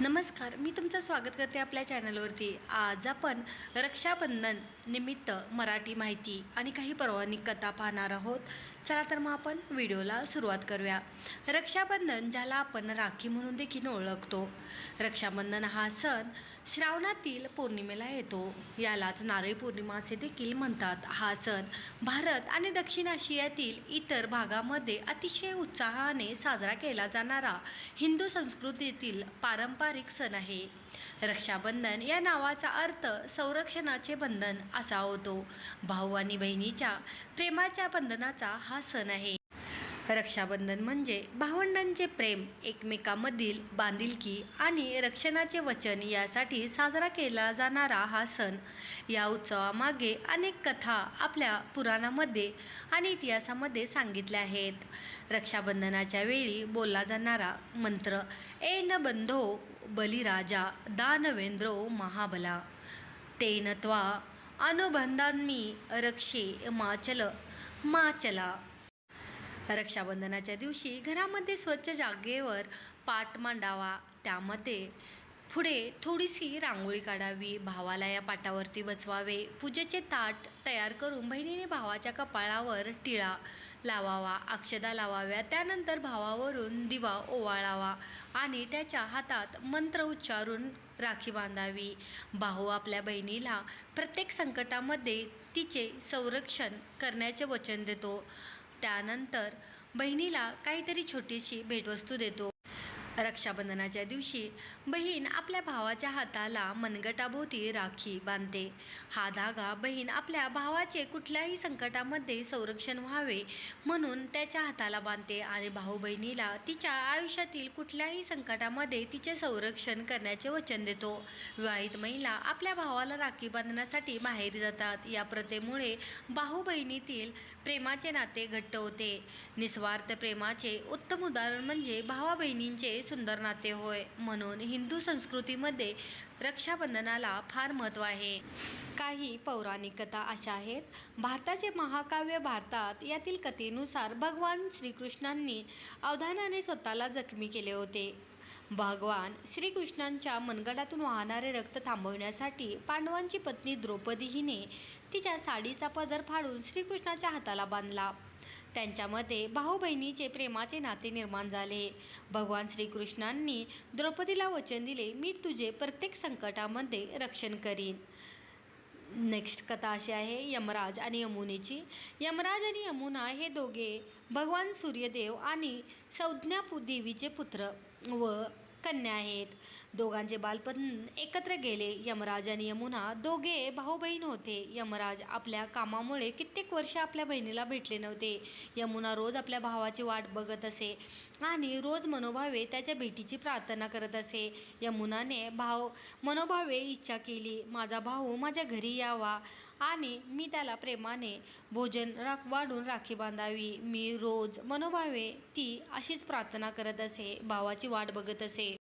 नमस्कार मी तुमचं स्वागत करते आपल्या चॅनलवरती. आज आपण रक्षाबंधन निमित्त मराठी माहिती आणि काही पौराणिक कथा पाहणार आहोत. चला तर मग आपण व्हिडिओला सुरुवात करूया. रक्षाबंधन ज्याला आपण राखी म्हणून देखील ओळखतो. रक्षाबंधन हा सण श्रावणातील पौर्णिमेला येतो. यालाच नारळी पौर्णिमा असे देखील म्हणतात. हा सण भारत आणि दक्षिण आशियातील इतर भागामध्ये अतिशय उत्साहाने साजरा केला जाणारा हिंदू संस्कृतीतील पारंपरिक सण आहे. रक्षाबंधन या नावाचा अर्थ संरक्षणाचे बंधन असा होतो. भाऊ आणि बहिणीच्या प्रेमाच्या बंधनाचा हा सण आहे. रक्षाबंधन म्हणजे भावंडांचे प्रेम एकमेकांमधील बांधिलकी आणि रक्षणाचे वचन यासाठी साजरा केला जाणारा हा सण. या उत्सवामागे अनेक कथा आपल्या पुराणामध्ये आणि इतिहासामध्ये सांगितल्या आहेत. रक्षाबंधनाच्या वेळी बोलला जाणारा मंत्र एन बंधो बलिराजा दानवेंद्रो महाबला. तेन त्वा अनुबंधांमी रक्षे माचल माचला. रक्षाबंधनाच्या दिवशी घरामध्ये स्वच्छ जागेवर पाट मांडावा त्यामध्ये पुढे थोडीशी रांगोळी काढावी भावाला या पाटावरती बसवावे पूजेचे ताट तयार करून बहिणीने भावाच्या कपाळावर टिळा लावावा अक्षदा लावाव्या त्यानंतर भावावरून दिवा ओवाळावा आणि त्याच्या हातात मंत्र उच्चारून राखी बांधावी. भाऊ आपल्या बहिणीला प्रत्येक संकटामध्ये तिचे संरक्षण करण्याचे वचन देतो. त्यानंतर बहिणीला काहीतरी छोटीशी भेटवस्तू देतो. रक्षाबंधनाच्या दिवशी बहीण आपल्या भावाच्या हाताला मनगटाभोवती राखी बांधते. हा धागा बहीण आपल्या भावाचे कुठल्याही संकटामध्ये संरक्षण व्हावे म्हणून त्याच्या हाताला बांधते आणि भाऊ बहिणीला तिच्या आयुष्यातील कुठल्याही संकटामध्ये तिचे संरक्षण करण्याचे वचन देतो. विवाहित महिला आपल्या भावाला राखी बांधण्यासाठी बाहेर जातात. या प्रथेमुळे भाऊ बहिणीतील प्रेमाचे नाते घट्ट होते. निस्वार्थ प्रेमाचे उत्तम उदाहरण म्हणजे भावा बहिणींचे सुंदर नाते होय म्हणून हिंदू संस्कृतीमध्ये रक्षाबंधनाला फार महत्त्व आहे. काही पौराणिक कथा अशा आहेत. भारताचे महाकाव्य भारतात यातील कथेनुसार भगवान श्रीकृष्णांनी अवधानाने स्वतःला जखमी केले होते. भगवान श्रीकृष्णांच्या मनगटातून वाहणारे रक्त थांबवण्यासाठी पांडवांची पत्नी द्रौपदी हिने तिच्या साडीचा पदर फाडून श्रीकृष्णाच्या हाताला बांधला. त्यांच्यामध्ये भाऊ बहिणीचे प्रेमाचे नाते निर्माण झाले. भगवान श्रीकृष्णांनी द्रौपदीला वचन दिले मी तुझे प्रत्येक संकटामध्ये रक्षण करीन. नेक्स्ट कथा अशी आहे यमराज आणि यमुनेची. यमराज आणि यमुना हे दोघे भगवान सूर्यदेव आणि संज्ञा पु- देवीचे पुत्र व कन्या आहेत. दोघांचे बालपण एकत्र गेले. यमराज आणि यमुना दोघे भाऊ बहीण होते. यमराज आपल्या कामामुळे कित्येक वर्ष आपल्या बहिणीला भेटले नव्हते. यमुना रोज आपल्या भावाची वाट बघत असे आणि रोज मनोभावे त्याच्या भेटीची प्रार्थना करत असे. यमुनाने भाव मनोभावे इच्छा केली माझा भाऊ माझ्या घरी यावा आणि मी त्याला प्रेमाने भोजन राख वाढून राखी बांधावी. मी रोज मनोभावे ती अशीच प्रार्थना करत असे. भावाची वाट बघत असे.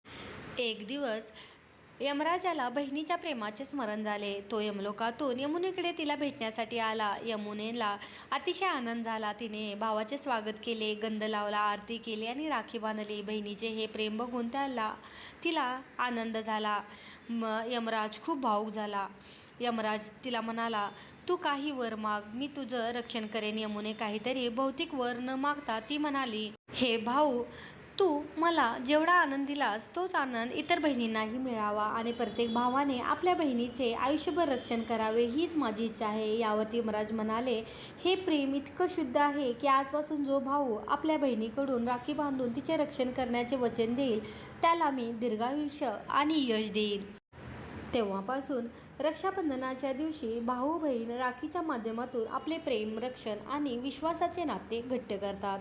एक दिवस यमराजाला बहिणीच्या प्रेमाचे स्मरण झाले. तो यमलोकातून यमुनेकडे तिला भेटण्यासाठी आला. यमुनेला अतिशय आनंद झाला. तिने भावाचे स्वागत केले गंध लावला आरती केली आणि राखी बांधली. बहिणीचे हे प्रेम बघून त्याला तिला आनंद झाला. म यमराज खूप भावूक झाला. यमराज तिला म्हणाला तू काही वर माग. मी तुझं रक्षण करेन. यमुने काहीतरी भौतिक वर न मागता ती म्हणाली हे भाऊ तू मला जेवढा आनंद दिलास तोच आनंद इतर बहिणींनाही मिळावा आणि प्रत्येक भावाने आपल्या बहिणीचे आयुष्यभर रक्षण करावे हीच माझी इच्छा आहे. यावरती महाराज म्हणाले हे प्रेम इतकं शुद्ध आहे की आजपासून जो भाऊ आपल्या बहिणीकडून राखी बांधून तिचे रक्षण करण्याचे वचन देईल त्याला मी दीर्घायुष्य आणि यश देईन. तेव्हापासून रक्षाबंधनाच्या दिवशी भाऊ बहीण राखीच्या माध्यमातून आपले प्रेम रक्षण आणि विश्वासाचे नाते घट्ट करतात.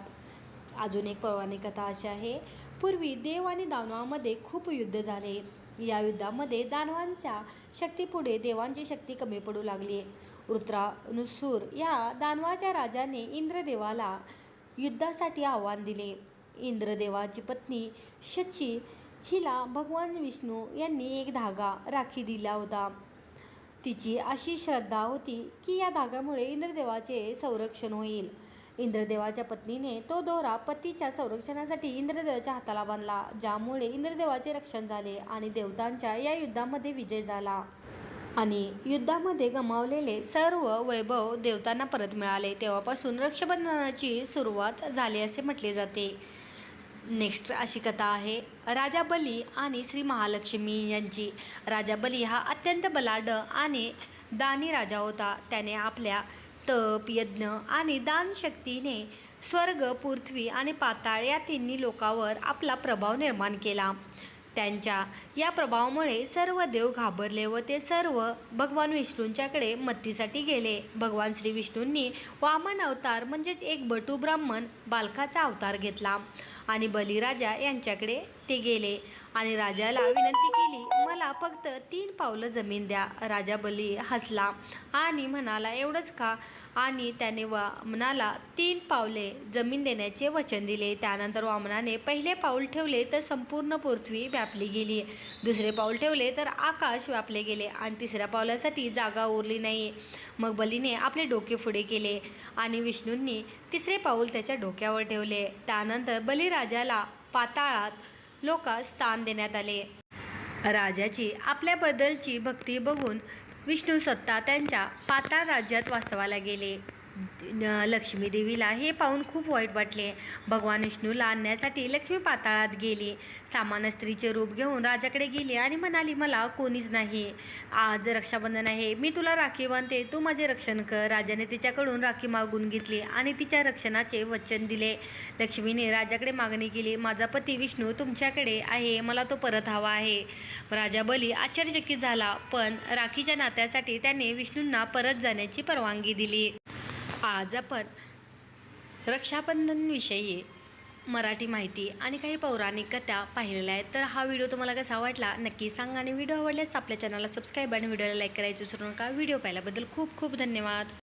अजून एक पौराणिक कथा अशी आहे. पूर्वी देव आणि दानवामध्ये खूप युद्ध झाले. या युद्धामध्ये दानवांच्या शक्तीपुढे देवांची शक्ती कमी पडू लागली. वृत्रानुसूर या दानवाच्या राजाने इंद्रदेवाला युद्धासाठी आव्हान दिले. इंद्रदेवाची पत्नी शची हिला भगवान विष्णू यांनी एक धागा राखी दिला होता. तिची अशी श्रद्धा होती की या धाग्यामुळे इंद्रदेवाचे संरक्षण होईल. इंद्रदेवाच्या पत्नीने तो दोरा पतीच्या संरक्षणासाठी इंद्रदेवाच्या हाताला बांधला ज्यामुळे इंद्रदेवाचे रक्षण झाले आणि देवतांच्या या युद्धामध्ये विजय झाला. आणि युद्धामध्ये गमावलेले सर्व वैभव देवतांना परत मिळाले. तेव्हापासून रक्षाबंधनाची सुरुवात झाली असे म्हटले जाते. नेक्स्ट अशी कथा आहे. राजा बली आणि श्री महालक्ष्मी यांची. राजा बली हा अत्यंत बलाढ आणि दानी राजा होता. त्याने आपल्या तप यज्ञ आणि दानशक्तीने स्वर्ग पृथ्वी आणि पाताळ या तिन्ही लोकावर आपला प्रभाव निर्माण केला. त्यांच्या या प्रभावामुळे सर्व देव घाबरले व ते सर्व भगवान विष्णूंच्याकडे मत्तीसाठी गेले. भगवान श्री विष्णूंनी वामन अवतार म्हणजेच एक बटू ब्राह्मण बालकाचा अवतार घेतला आणि बलिराजा यांच्याकडे ते गेले आणि राजाला विनंती केली मला फक्त तीन पावलं जमीन द्या. राजा बली हसला आणि म्हणाला एवढंच का? आणि त्याने वामनाला तीन पावले जमीन देण्याचे वचन दिले. त्यानंतर वामनाने पहिले पाऊल ठेवले तर संपूर्ण पृथ्वी व्यापली गेली. दुसरे पाऊल ठेवले तर आकाश व्यापले गेले आणि तिसऱ्या पावलासाठी जागा उरली नाही. मग बलीने आपले डोके पुढे केले आणि विष्णूंनी तिसरे पाऊल त्याच्या डोक्यावर ठेवले. त्यानंतर बलिराजाला पाताळात लोकांस स्थान देण्यात आले. राजाची आपल्याबद्दलची भक्ती बघून विष्णू स्वतः त्यांच्या पाताळ राज्यात वास्तवाला गेले. लक्ष्मी देवीला हे पाहून खूप वाईट वाटले. भगवान विष्णूला आणण्यासाठी लक्ष्मी पाताळात गेली. सामान्य स्त्रीचे रूप घेऊन राजाकडे गेली आणि म्हणाली मला कोणीच नाही. आज रक्षाबंधन आहे. मी तुला राखी बांधते. तू माझे रक्षण कर. राजाने तिच्याकडून राखी मागून घेतली आणि तिच्या रक्षणाचे वचन दिले. लक्ष्मीने राजाकडे मागणी केली माझा पती विष्णू तुमच्याकडे आहे. मला तो परत हवा आहे. राजा बली आश्चर्यचकित झाला पण राखीच्या नात्यासाठी त्याने विष्णूंना परत जाण्याची परवानगी दिली. आज आपण रक्षाबंधनविषयी मराठी माहिती आणि काही पौराणिक कथा पाहिलेल्या आहेत. तर हा व्हिडिओ तुम्हाला कसा वाटला नक्की सांगा आणि व्हिडिओ आवडल्यास आपल्या चॅनलला सबस्क्राईब आणि व्हिडिओला लाईक करायचं विसरू नका. व्हिडिओ पाहिल्याबद्दल खूप खूप धन्यवाद.